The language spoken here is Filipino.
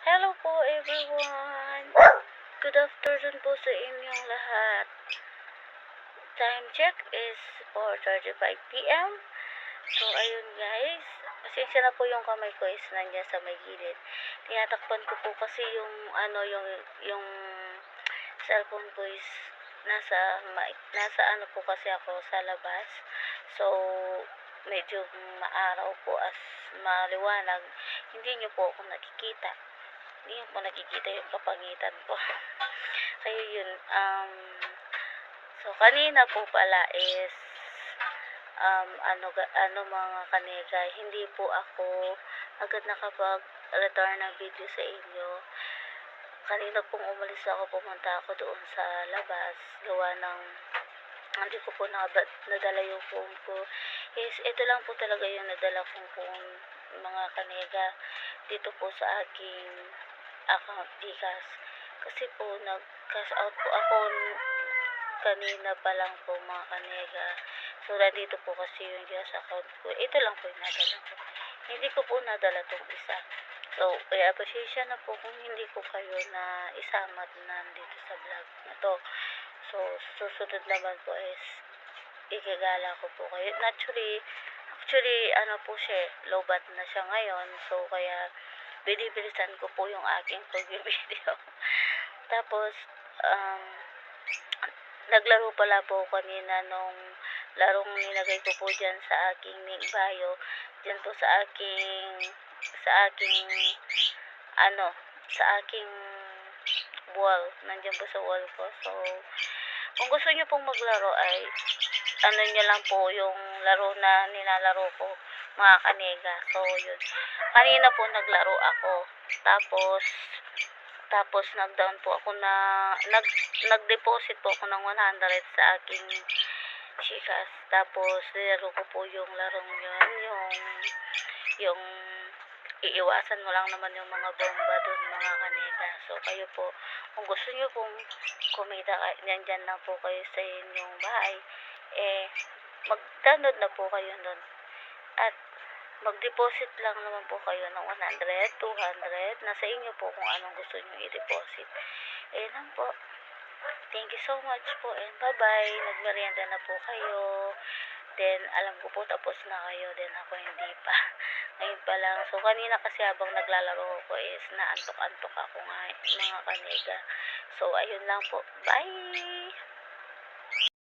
Hello po everyone! Good afternoon po sa inyong lahat. Time check is 4.35pm. So ayun guys, pasensya na po yung kamay ko is nandiyan sa may gilid. Tinatakpan ko po kasi yung ano yung yung cellphone ko is nasa nasa ano po kasi ako sa labas. So medyo maaraw po as maliwanag. Hindi niyo po ako nakikita hindi mo nakikita yung kapangitan ko. Kaya yun, um, so kanina po pala is, um, ano, ano mga kanega, hindi po ako agad nakapag-return ng video sa inyo. Kanina pong umalis ako, pumunta ako doon sa labas, gawa ng hindi ko po nadala yung phone ko. Is, ito lang po talaga yung nadala kong phone, mga kanega, dito po sa aking account Gcash. Kasi po, nag-cash out po ako kanina pa lang po mga kanega. So, nandito po kasi yung Gcash account ko. Ito lang po yung nadala ko. Hindi ko po nadala tong isa. So, pasensya na po kung hindi ko kayo na isama at nandito sa vlog na to. So, susunod naman po is igagala ko po kayo. Naturally, actually, ano po siya, lobat na siya ngayon. So, kaya binibilisan ko po yung aking pag-video. Tapos, um, naglaro pala po kanina nung larong nilagay ko po dyan sa aking bio. Dyan po sa aking, sa aking, ano, sa aking wall. Nandyan po sa wall ko. So, kung gusto nyo pong maglaro ay, ano nyo lang po yung laro na nilalaro ko, mga kanega. So, yun. Kanina po naglaro ako. Tapos, tapos nag-down po ako na, nag, nag-deposit po ako ng 100 sa aking Gcash. Tapos, nilaro ko po yung larong yun, yung, yung, iiwasan mo lang naman yung mga bomba doon, mga kanega. So, kayo po, kung gusto nyo pong kumita, nandyan lang po kayo sa inyong bahay, eh, mag-download na po kayo doon. At, mag-deposit lang naman po kayo ng 100, 200. Nasa inyo po kung anong gusto nyo i-deposit. Eh lang po. Thank you so much po and bye-bye. Nagmerienda na po kayo. Then, alam ko po tapos na kayo. Then, ako hindi pa. Ngayon pa lang. So, kanina kasi habang naglalaro ko is naantok-antok ako nga mga kanega. So, ayun lang po. Bye!